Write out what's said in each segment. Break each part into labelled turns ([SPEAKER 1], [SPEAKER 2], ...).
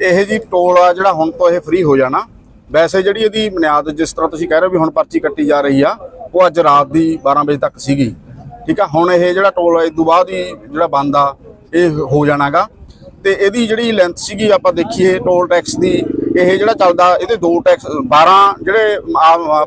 [SPEAKER 1] ਇਹ ਜੀ ਟੋਲ ਆ ਜਿਹੜਾ ਹੁਣ ਤੋਂ ਇਹ ਫ੍ਰੀ ਹੋ ਜਾਣਾ। ਵੈਸੇ ਜਿਹੜੀ ਇਹਦੀ ਬੁਨਿਆਦ ਜਿਸ ਤਰ੍ਹਾਂ ਤੁਸੀਂ ਕਹਿ ਰਹੇ ਹੋ ਵੀ ਹੁਣ ਪਰਚੀ ਕੱਟੀ ਜਾ ਰਹੀ ਆ, ਉਹ ਅੱਜ ਰਾਤ ਦੀ 12 ਵਜੇ ਤੱਕ ਸੀਗੀ। ਠੀਕ ਆ? ਹੁਣ ਇਹ ਜਿਹੜਾ ਟੋਲ ਆ ਇਸ ਤੋਂ ਬਾਅਦ ਹੀ ਜਿਹੜਾ ਬੰਦ ਆ, ਇਹ ਹੋ ਜਾਣਾਗਾ। ਤੇ ਇਹਦੀ ਜਿਹੜੀ ਲੈਂਥ ਸੀਗੀ, ਆਪਾਂ ਦੇਖੀਏ ਟੋਲ ਟੈਕਸ ਦੀ, ਇਹ ਜਿਹੜਾ ਚੱਲਦਾ, ਇਹਦੇ ਦੋ ਟੈਕਸ 12 ਜਿਹੜੇ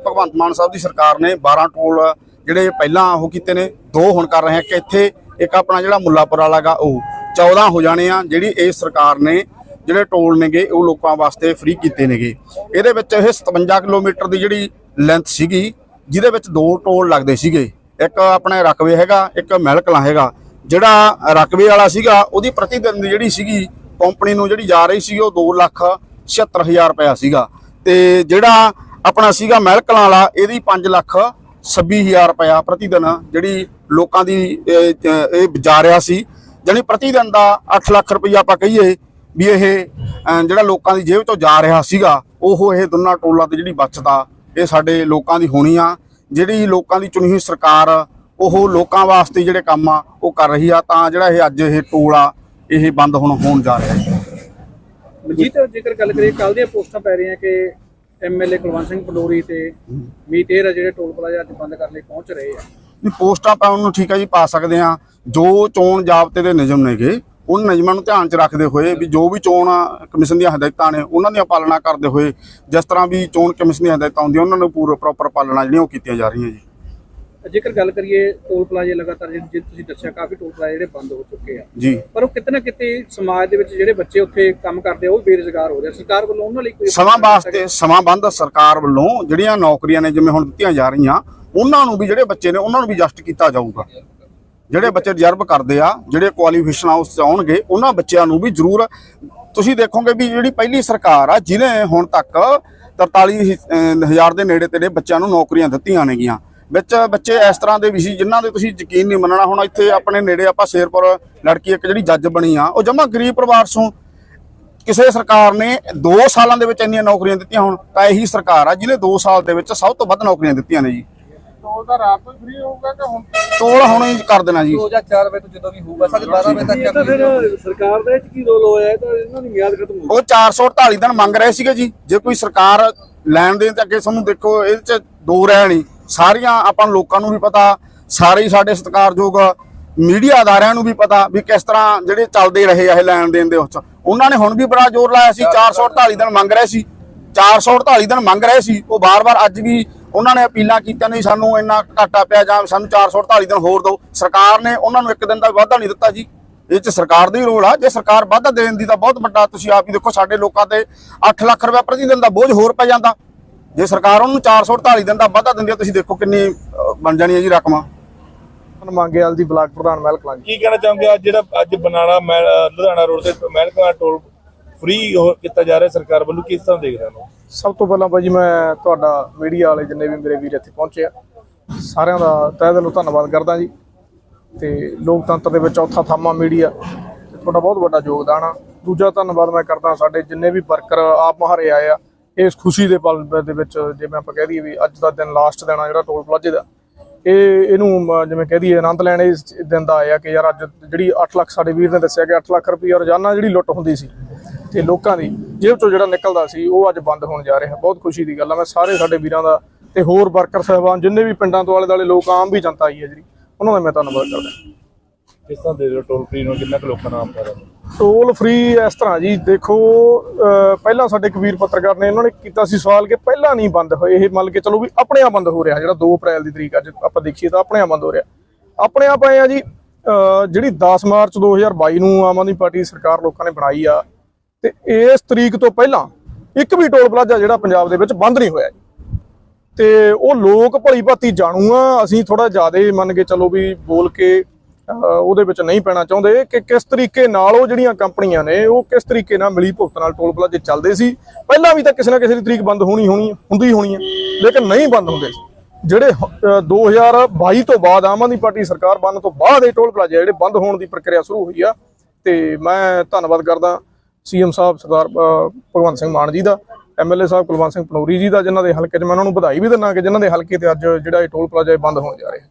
[SPEAKER 1] ਭਗਵੰਤ ਮਾਨ ਸਾਹਿਬ ਦੀ ਸਰਕਾਰ ਨੇ 12 ਟੋਲ ਜਿਹੜੇ ਪਹਿਲਾਂ ਉਹ ਕੀਤੇ ਨੇ, ਦੋ ਹੁਣ ਕਰ ਰਹੇ ਆ ਕਿ ਇੱਥੇ ਇੱਕ ਆਪਣਾ ਜਿਹੜਾ ਮੁੱਲਾਪੁਰ ਵਾਲਾਗਾ ਉਹ 14 ਹੋ ਜਾਣੇ ਆ, ਜਿਹੜੀ ਇਹ ਸਰਕਾਰ ਨੇ, ਜਿਹੜੇ ਟੋਲ ਨੇਗੇ, ਉਹ ਲੋਕਾਂ ਵਾਸਤੇ ਫ੍ਰੀ ਕੀਤੇ ਨੇਗੇ। ਇਹਦੇ ਵਿੱਚ ਇਹ 57 ਕਿਲੋਮੀਟਰ ਦੀ ਜਿਹੜੀ ਲੈਂਥ ਸੀਗੀ, ਜਿਹਦੇ ਵਿੱਚ ਦੋ ਟੋਲ ਲੱਗਦੇ ਸੀਗੇ। ਇੱਕ ਆਪਣੇ ਰਕਵੇ ਹੈਗਾ, ਇੱਕ ਮਹਿਲਕਲਾਂ ਹੈਗਾ। ਜਿਹੜਾ ਰਕਵੇ ਵਾਲਾ ਸੀਗਾ, ਉਹਦੀ ਪ੍ਰਤੀ ਦਿਨ ਦੀ ਜਿਹੜੀ ਸੀਗੀ ਕੰਪਨੀ ਨੂੰ ਜਿਹੜੀ ਜਾ ਰਹੀ ਸੀ ਉਹ 2 ਲੱਖ 76000 ਰੁਪਇਆ ਸੀਗਾ। ਤੇ ਜਿਹੜਾ ਆਪਣਾ ਸੀਗਾ ਮਹਿਲਕਲਾਂ ਵਾਲਾ, ਇਹਦੀ 5 ਲੱਖ 26000 ਰੁਪਇਆ ਪ੍ਰਤੀ ਦਿਨ ਜਿਹੜੀ ਲੋਕਾਂ ਦੀ ਇਹ ਜਾ ਰਿਹਾ ਸੀ। ਜਾਣੀ ਪ੍ਰਤੀ ਦਿਨ ਦਾ 8 ਲੱਖ ਰੁਪਇਆ ਆਪਾਂ ਕਹੀਏ ਵੀ ਇਹ ਜਿਹੜਾ ਲੋਕਾਂ ਦੀ ਜੇਬ ਚੋਂ ਜਾ ਰਿਹਾ ਸੀਗਾ ਉਹ ਇਹ ਦੋਨਾਂ ਟੋਲਾਂ ਤੇ ਜਿਹੜੀ ਬਚਤ ਇਹ ਸਾਡੇ ਲੋਕਾਂ ਦੀ ਹੋਣੀ ਆ। ਜਿਹੜੀ ਲੋਕਾਂ ਦੀ ਚੁਣੀ ਹੋਈ ਸਰਕਾਰ ਉਹ ਲੋਕਾਂ ਵਾਸਤੇ ਜਿਹੜੇ ਕੰਮ ਆ ਉਹ ਕਰ ਰਹੀ ਆ। ਤਾਂ ਜਿਹੜਾ ਇਹ ਅੱਜ ਇਹ ਟੋਲ ਆ ਇਹ ਬੰਦ ਹੁਣ ਹੋਣ ਜਾ ਰਿਹਾ ਹੈ।
[SPEAKER 2] ਮਨਜੀਤ ਜੇਕਰ ਗੱਲ ਕਰੀਏ ਕੱਲ ਦੀਆਂ ਪੋਸਟਾਂ ਪੈ ਰਹੀਆਂ ਕਿ ਐਮਐਲਏ ਕੁਲਵੰਤ ਸਿੰਘ ਪਲੋਰੀ ਤੇ ਮੀਟੇਰ ਆ ਜਿਹੜੇ ਟੋਲ ਪਲਾਜ਼ਾ ਅੱਜ ਬੰਦ ਕਰਨ ਲਈ ਪਹੁੰਚ ਰਹੇ ਆ।
[SPEAKER 1] ਵੀ ਪੋਸਟਾਂ ਪਾਉਣ ਨੂੰ ਠੀਕ ਹੈ ਜੀ ਪਾ ਸਕਦੇ ਆ ਜੋ ਚੋਣ ਜਾਬਤੇ ਦੇ ਨਿਯਮ ਨੇਗੇ ਉਹਨਾਂ ਨਿਯਮਾਂ ਨੂੰ ਧਿਆਨ 'ਚ ਰੱਖਦੇ ਹੋਏ ਵੀ ਜੋ ਵੀ ਚੋਣ ਕਮਿਸ਼ਨ ਦੀਆਂ ਹਦਾਇਤਾਂ ਨੇ ਉਹਨਾਂ ਦੀਆਂ ਪਾਲਣਾ ਕਰਦੇ ਹੋਏ ਜਿਸ ਤਰ੍ਹਾਂ ਵੀ ਚੋਣ ਕਮਿਸ਼ਨ ਦੀਆਂ ਹਦਾਇਤਾਂ ਹੁੰਦੀਆਂ ਉਹਨਾਂ ਨੂੰ ਪੂਰਾ ਪ੍ਰੋਪਰ ਪਾਲਣਾ ਜਿਹੜੀਆਂ ਉਹ ਕੀਤੀਆਂ ਜਾ ਰਹੀਆਂ ਜੀ।
[SPEAKER 2] ਜੇਕਰ ਗੱਲ ਕਰੀਏ ਟੋਲ ਪਲਾਜ਼ੇ ਲਗਾਤਾਰ ਜਿਹੜੇ ਜਿਵੇਂ ਤੁਸੀਂ ਦੱਸਿਆ ਕਾਫੀ ਟੋਲ ਪਲਾਜ਼ੇ ਜਿਹੜੇ ਬੰਦ ਹੋ ਚੁੱਕੇ ਆ।
[SPEAKER 1] ਜੀ।
[SPEAKER 2] ਪਰ ਉਹ ਕਿਤੇ ਨਾ ਕਿਤੇ ਸਮਾਜ ਦੇ ਵਿੱਚ ਜਿਹੜੇ ਬੱਚੇ ਉੱਥੇ ਕੰਮ ਕਰਦੇ ਆ ਉਹ ਬੇਰੁਜ਼ਗਾਰ ਹੋ ਰਹੇ ਸਰਕਾਰ ਵੱਲੋਂ ਉਹਨਾਂ ਲਈ ਕੋਈ
[SPEAKER 1] ਸਮਾਂ ਵਾਸਤੇ ਸਮਾਂ ਬੰਦ ਸਰਕਾਰ ਵੱਲੋਂ ਜਿਹੜੀਆਂ ਨੌਕਰੀਆਂ ਨੇ ਜਿਵੇਂ ਹੁਣ ਦਿੱਤੀਆਂ ਜਾ ਰਹੀਆਂ ਉਹਨਾਂ ਨੂੰ ਵੀ ਜਿਹੜੇ ਬੱਚੇ ਨੇ ਉਹਨਾਂ ਨੂੰ ਵੀ ਜਸਟ ਕੀਤਾ ਜਾਊਗਾ। ਜਿਹੜੇ ਬੱਚੇ ਰਿਜ਼ਰਵ ਕਰਦੇ ਆ, ਜਿਹੜੇ ਕੁਆਲੀਫਿਕੇਸ਼ਨ ਉਸ 'ਚ ਆਉਣਗੇ, ਉਹਨਾਂ ਬੱਚਿਆਂ ਨੂੰ ਵੀ ਜ਼ਰੂਰ ਤੁਸੀਂ ਦੇਖੋਗੇ ਵੀ ਜਿਹੜੀ ਪਹਿਲੀ ਸਰਕਾਰ ਆ, ਜਿਹਨੇ ਹੁਣ ਤੱਕ 43000 ਦੇ ਨੇੜੇ ਤੇੜੇ ਬੱਚਿਆਂ ਨੂੰ ਨੌਕਰੀਆਂ ਦਿੱਤੀਆਂ ਨੇਗੀਆਂ। ਵਿੱਚ ਬੱਚੇ ਇਸ ਤਰ੍ਹਾਂ ਦੇ ਵੀ ਸੀ, ਜਿਨ੍ਹਾਂ ਦੇ ਤੁਸੀਂ ਯਕੀਨ ਨਹੀਂ ਮੰਨਣਾ ਹੁਣ, ਇੱਥੇ ਆਪਣੇ ਨੇੜੇ ਆਪਾਂ ਸ਼ੇਰਪੁਰ ਲੜਕੀ ਇੱਕ ਜਿਹੜੀ ਜੱਜ ਬਣੀ ਆ, ਉਹ ਜਮਾ ਗਰੀਬ ਪਰਿਵਾਰ ਤੋਂ ਕਿਸੇ ਸਰਕਾਰ ਨੇ 2 ਸਾਲਾਂ ਦੇ ਵਿੱਚ ਇੰਨੀਆਂ ਨੌਕਰੀਆਂ ਦਿੱਤੀਆਂ, ਹੁਣ ਤਾਂ ਇਹੀ ਸਰਕਾਰ ਆ, ਜਿਹਨੇ 2 ਸਾਲ ਦੇ ਵਿੱਚ ਸਭ ਤੋਂ ਵੱਧ ਨੌਕਰੀਆਂ ਦਿੱਤੀਆਂ ਨੇ ਜੀ।
[SPEAKER 3] ਟੋਲ ਦਾ ਰਾਤ ਨੂੰ ਫ੍ਰੀ ਹੋਊਗਾ ਕਿ ਹੁਣ?
[SPEAKER 1] ਟੋਲ ਹੁਣ ਹੀ ਕਰ ਦੇਣਾ ਜੀ।
[SPEAKER 4] 2004 ਵਜੇ ਤੋਂ ਜਦੋਂ ਵੀ ਹੋਊਗਾ ਸਾਡੇ 12 ਵਜੇ ਤੱਕ
[SPEAKER 2] ਇਹ ਤਾਂ ਫਿਰ ਸਰਕਾਰ ਦਾ ਇਹ 'ਚ ਕੀ ਰੋਲ ਹੋਇਆ ਇਹ ਤਾਂ ਇਹਨਾਂ ਦੀ ਮਿਆਦ ਖਤਮ ਹੋ
[SPEAKER 1] ਉਹ 448 ਦਿਨ ਮੰਗ ਰਹੇ ਸੀਗੇ ਜੀ। ਜੇ ਕੋਈ ਸਰਕਾਰ ਲੈਣ ਦੇਣ ਤੇ ਅੱਗੇ ਤੁਹਾਨੂੰ ਦੇਖੋ ਇਹਦੇ ਚ ਦੋ ਰਹਿ ਨਹੀਂ ਸਾਰੀਆਂ ਆਪਾਂ ਲੋਕਾਂ ਨੂੰ ਵੀ ਪਤਾ ਸਾਰੇ ਹੀ ਸਾਡੇ ਸਤਿਕਾਰਯੋਗ ਮੀਡੀਆ ਅਦਾਰਿਆਂ ਨੂੰ ਵੀ ਪਤਾ ਵੀ ਕਿਸ ਤਰ੍ਹਾਂ ਜਿਹੜੇ ਚੱਲਦੇ ਰਹੇ ਆ ਇਹ ਲੈਣ ਦੇਣ ਦੇ ਉਸ। ਉਹਨਾਂ ਨੇ ਹੁਣ ਵੀ ਬੜਾ ਜ਼ੋਰ ਲਾਇਆ ਸੀ 448 ਦਿਨ ਮੰਗ ਰਹੇ ਸੀ। 448 ਦਿਨ ਮੰਗ ਰਹੇ ਸੀ। ਉਹ ਬਾਰ-ਬਾਰ ਅੱਜ ਵੀ ਉਹਨਾਂ ਨੇ ਅਪੀਲਾਂ ਕੀਤੀਆਂ ਨਹੀਂ ਸਾਨੂੰ ਇੰਨਾ ਘਾਟਾ ਪਿਆ ਜਾਂ ਸਾਨੂੰ 448 ਦਿਨ ਹੋਰ ਦਿਓ। ਸਰਕਾਰ ਨੇ ਉਹਨਾਂ ਨੂੰ ਇੱਕ ਦਿਨ ਦਾ ਵਾਧਾ ਨਹੀਂ ਦਿੱਤਾ ਜੀ। ਇਹ ਚ ਸਰਕਾਰ ਦਾ ਹੀ ਰੋਲ ਆ। ਜੇ ਸਰਕਾਰ ਵਾਧਾ ਦੇਣ ਦੀ ਤਾਂ ਬਹੁਤ ਵੱਡਾ ਤੁਸੀਂ ਆਪ ਹੀ ਦੇਖੋ ਸਾਡੇ ਲੋਕਾਂ ਤੇ 8 ਲੱਖ ਰੁਪਏ ਪ੍ਰਤੀ ਦਿਨ ਦਾ ਬੋਝ ਹੋਰ ਪੈ ਜਾਂਦਾ। ਜੇ ਸਰਕਾਰ ਉਹਨੂੰ 448 ਦਿਨ ਦਾ ਵਾਧਾ ਦਿੰਦੀ ਆ ਤੁਸੀਂ ਦੇਖੋ ਕਿੰਨੀ ਬਣ ਜਾਣੀ ਹੈ ਜੀ ਰਕਮਾਂ।
[SPEAKER 3] ਮੰਗੇਵਾਲ ਦੀ ਬਲਾਕ ਪ੍ਰਧਾਨ ਮਹਿਲ ਕਲਾਂ
[SPEAKER 5] ਕੀ ਕਹਿਣਾ ਚਾਹੋਗੇ? ਅੱਜ ਜਿਹੜਾ ਅੱਜ ਬਨਾਲਾ ਮਹਿਲ- ਅਹ ਲੁਧਿਆਣਾ ਰੋਡ ਤੇ ਮਹਿਲਕਾ ਟੋਲ ਫ੍ਰੀ ਕੀਤਾ ਜਾ ਰਿਹਾ ਸਰਕਾਰ ਵੱਲੋਂ, ਕਿਸ ਤਰ੍ਹਾਂ ਦੇਖ ਰਹੇ ਹੋ?
[SPEAKER 3] ਸਭ ਤੋਂ ਪਹਿਲਾਂ ਭਾਜੀ ਮੈਂ ਤੁਹਾਡਾ ਮੀਡੀਆ ਵਾਲੇ ਜਿੰਨੇ ਵੀ ਮੇਰੇ ਵੀਰ ਇੱਥੇ ਪਹੁੰਚੇ ਆ, ਸਾਰਿਆਂ ਦਾ ਤਹਿ ਦਿਲੋਂ ਧੰਨਵਾਦ ਕਰਦਾ ਜੀ। ਤੇ ਲੋਕਤੰਤਰ ਦੇ ਵਿੱਚ ਚੌਥਾ ਥਾਮਾ ਮੀਡੀਆ ਤੁਹਾਡਾ ਬਹੁਤ ਵੱਡਾ ਯੋਗਦਾਨ ਆ। ਦੂਜਾ ਧੰਨਵਾਦ ਮੈਂ ਕਰਦਾ ਸਾਡੇ ਜਿੰਨੇ ਵੀ ਵਰਕਰ ਆਪ ਮਹਾਰੇ ਆਏ ਆ, ਇਸ ਖੁਸ਼ੀ ਦੇ ਪਲ ਦੇ ਵਿੱਚ ਜਿਵੇਂ ਆਪਾਂ ਕਹਿ ਦਈਏ ਵੀ ਅੱਜ ਦਾ ਦਿਨ ਲਾਸਟ ਦਿਨ ਆ ਜਿਹੜਾ ਟੋਲ ਪਲਾਜ਼ੇ ਦਾ। ਇਹ, ਇਹਨੂੰ ਜਿਵੇਂ ਕਹਿ ਦਈਏ ਆਨੰਦ ਲੈਣ ਇਸ ਦਿਨ ਦਾ ਆਇਆ ਕਿ ਯਾਰ ਅੱਜ ਜਿਹੜੀ 8 ਲੱਖ ਸਾਡੇ ਵੀਰ ਨੇ ਦੱਸਿਆ ਕਿ 8 ਲੱਖ ਰੁਪਏ ਰੋਜ਼ਾਨਾ ਜਿਹੜੀ ਲੁੱਟ ਹੁੰਦੀ ਸੀ ਤੇ ਲੋਕਾਂ ਦੀ ਜੇਬ ਚੋਂ ਜਿਹੜਾ ਨਿਕਲਦਾ ਸੀ ਉਹ ਅੱਜ ਬੰਦ ਹੋਣ ਜਾ ਰਿਹਾ। ਬਹੁਤ ਖੁਸ਼ੀ ਦੀ ਗੱਲ ਆ। ਮੈਂ ਸਾਰੇ ਸਾਡੇ ਵੀਰਾਂ ਦਾ ਤੇ ਹੋਰ ਵਰਕਰ ਸਹਿਬਾਨ ਜਿੰਨੇ ਵੀ ਪਿੰਡਾਂ ਤੋਂ ਆਲੇ ਦੁਆਲੇ ਲੋਕ ਆਮ ਵੀ ਜਨਤਾ ਆਈ ਹੈ ਜਿਹੜੀ ਉਹਨਾਂ ਦਾ ਮੈਂ ਧੰਨਵਾਦ ਕਰਦਾ।
[SPEAKER 5] ਕਿਸ ਤਰ੍ਹਾਂ ਦੇ ਟੋਲ ਫ੍ਰੀ ਨੂੰ? ਕਿੰਨਾ ਕੁ ਲੋਕਾਂ ਨਾਮ ਕਰ
[SPEAKER 3] ਟੋਲ ਫ੍ਰੀ ਇਸ ਤਰ੍ਹਾਂ ਜੀ ਦੇਖੋ ਪਹਿਲਾਂ ਸਾਡੇ ਇੱਕ ਵੀਰ ਪੱਤਰਕਾਰ ਨੇ ਇਹਨਾਂ ਨੇ ਕੀਤਾ ਸੀ ਸਵਾਲ ਕਿ ਪਹਿਲਾਂ ਨਹੀਂ ਬੰਦ ਹੋਏ। ਇਹ ਮੰਨ ਕੇ ਚਲੋ ਵੀ ਆਪਣੇ ਆਪ ਬੰਦ ਹੋ ਰਿਹਾ ਜਿਹੜਾ 2 ਅਪ੍ਰੈਲ ਦੀ ਤਰੀਕ ਅੱਜ ਆਪਾਂ ਦੇਖੀਏ ਤਾਂ ਆਪਣੇ ਆਪ ਬੰਦ ਹੋ ਰਿਹਾ। ਆਪਣੇ ਆਪ ਆਏ ਆ ਜੀ ਜਿਹੜੀ 10 ਮਾਰਚ 2022 ਨੂੰ ਆਮ ਆਦਮੀ ਪਾਰਟੀ ਦੀ ਸਰਕਾਰ ਲੋਕਾਂ ਨੇ ਬਣਾਈ ਆ ਤੇ ਇਸ ਤਰੀਕ ਤੋਂ ਪਹਿਲਾਂ ਇੱਕ ਵੀ ਟੋਲ ਪਲਾਜ਼ਾ ਜਿਹੜਾ ਪੰਜਾਬ ਦੇ ਵਿੱਚ ਬੰਦ ਨਹੀਂ ਹੋਇਆ ਜੀ। ਤੇ ਉਹ ਲੋਕ ਭਲੀ ਭਾਤੀ ਜਾਣੂ ਆ ਅਸੀਂ ਥੋੜਾ ਜ਼ਿਆਦਾ ਮੰਨ ਕੇ ਚੱਲੋ ਵੀ ਬੋਲ ਕੇ ਉਹਦੇ ਵਿੱਚ ਨਹੀਂ ਪੈਣਾ ਚਾਹੁੰਦੇ ਕਿ ਕਿਸ ਤਰੀਕੇ ਨਾਲ ਉਹ ਜਿਹੜੀਆਂ ਕੰਪਨੀਆਂ ਨੇ ਉਹ ਕਿਸ ਤਰੀਕੇ ਨਾਲ ਮਿਲੀ ਭੁਗਤ ਨਾਲ ਟੋਲ ਪਲਾਜ਼ੇ ਚੱਲਦੇ ਸੀ। ਪਹਿਲਾਂ ਵੀ ਤਾਂ ਕਿਸੇ ਨਾ ਕਿਸੇ ਦੀ ਤਰੀਕ ਬੰਦ ਹੋਣੀ ਹੋਣੀ ਹੁੰਦੀ ਹੋਣੀ ਹੈ ਲੇਕਿਨ ਨਹੀਂ ਬੰਦ ਹੁੰਦੇ ਸੀ। ਜਿਹੜੇ ਅਹ, 2022 ਤੋਂ ਬਾਅਦ ਆਮ ਆਦਮੀ ਪਾਰਟੀ ਸਰਕਾਰ ਬਣਨ ਤੋਂ ਬਾਅਦ ਇਹ ਟੋਲ ਪਲਾਜ਼ੇ ਜਿਹੜੇ ਬੰਦ ਹੋਣ ਦੀ ਪ੍ਰਕਿਰਿਆ ਸ਼ੁਰੂ ਹੋਈ ਆ। ਤੇ ਮੈਂ ਧੰਨਵਾਦ ਕਰਦਾ ਸੀਐਮ ਸਾਹਿਬ ਸਰਦਾਰ ਭਗਵੰਤ ਸਿੰਘ ਮਾਨ ਜੀ ਦਾ ਐਮਐਲਏ ਸਾਹਿਬ ਕੁਲਵੰਤ ਸਿੰਘ ਪਨੌਰੀ ਜੀ ਦਾ, ਜਿਨ੍ਹਾਂ ਦੇ ਹਲਕੇ 'ਚ ਮੈਂ ਉਹਨਾਂ ਨੂੰ ਵਧਾਈ ਵੀ ਦਿੰਦਾ ਕਿ ਜਿਨ੍ਹਾਂ ਦੇ ਹਲਕੇ ਤੇ ਅੱਜ ਜਿਹੜਾ ਇਹ ਟੋਲ ਪਲਾਜ਼ਾ ਇਹ ਬੰਦ ਹੋਣ ਜਾ ਰਿਹਾ।